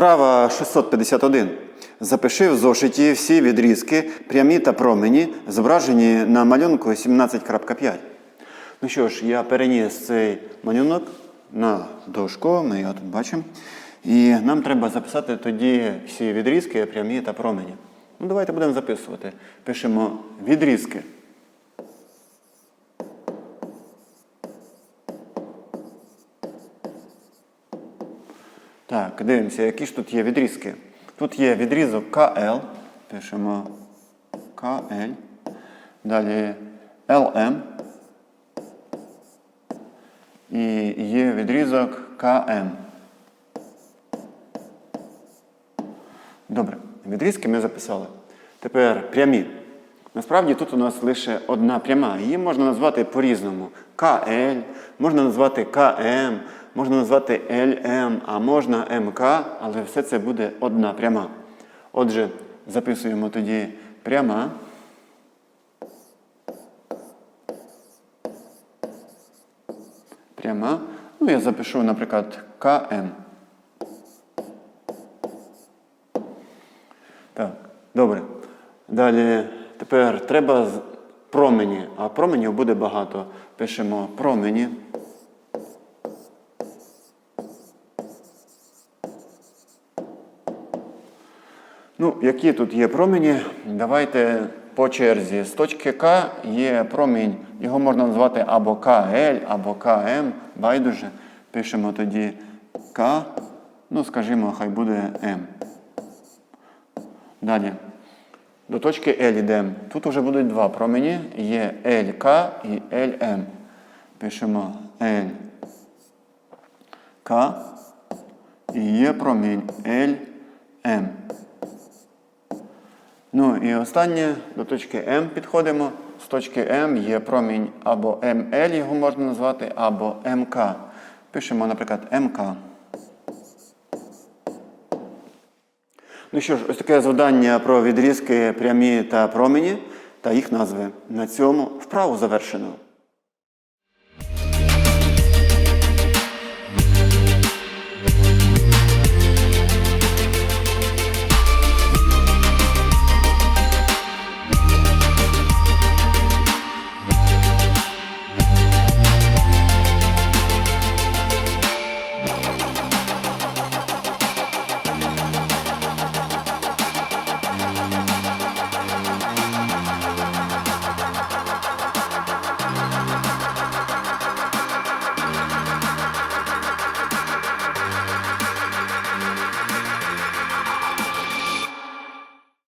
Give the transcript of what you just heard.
Вправа 651. Запиши в зошиті всі відрізки, прямі та промені, зображені на малюнку 17.5. Ну що ж, я переніс цей малюнок на дошку, ми його тут бачимо. І нам треба записати тоді всі відрізки, прямі та промені. Ну, давайте будемо записувати. Пишемо відрізки. Так, дивимося, які ж тут є відрізки. Тут є відрізок КЛ. Пишемо КЛ. Далі ЛМ. І є відрізок КМ. Добре, відрізки ми записали. Тепер прямі. Насправді тут у нас лише одна пряма. Її можна назвати по-різному. КЛ, можна назвати КМ, можна назвати ЛМ, а можна МК, але все це буде одна пряма. Отже, записуємо тоді пряма. Пряма. Ну, я запишу, наприклад, КМ. Так, добре. Далі тепер треба промені, а променів буде багато. Пишемо промені. Ну, які тут є промені? Давайте по черзі. З точки К є промінь. Його можна назвати або КЛ, або КМ. Байдуже. Пишемо тоді К. Ну, скажімо, хай буде М. Далі. До точки L йдемо. Тут вже будуть два промені. Є LK і LM. Пишемо LK. І є промінь LM. Ну і останнє до точки М підходимо. З точки М є промінь або ML, його можна назвати, або МК. Пишемо, наприклад, МК. Ну що ж, ось таке завдання про відрізки прямі та промені та їх назви. На цьому вправу завершено.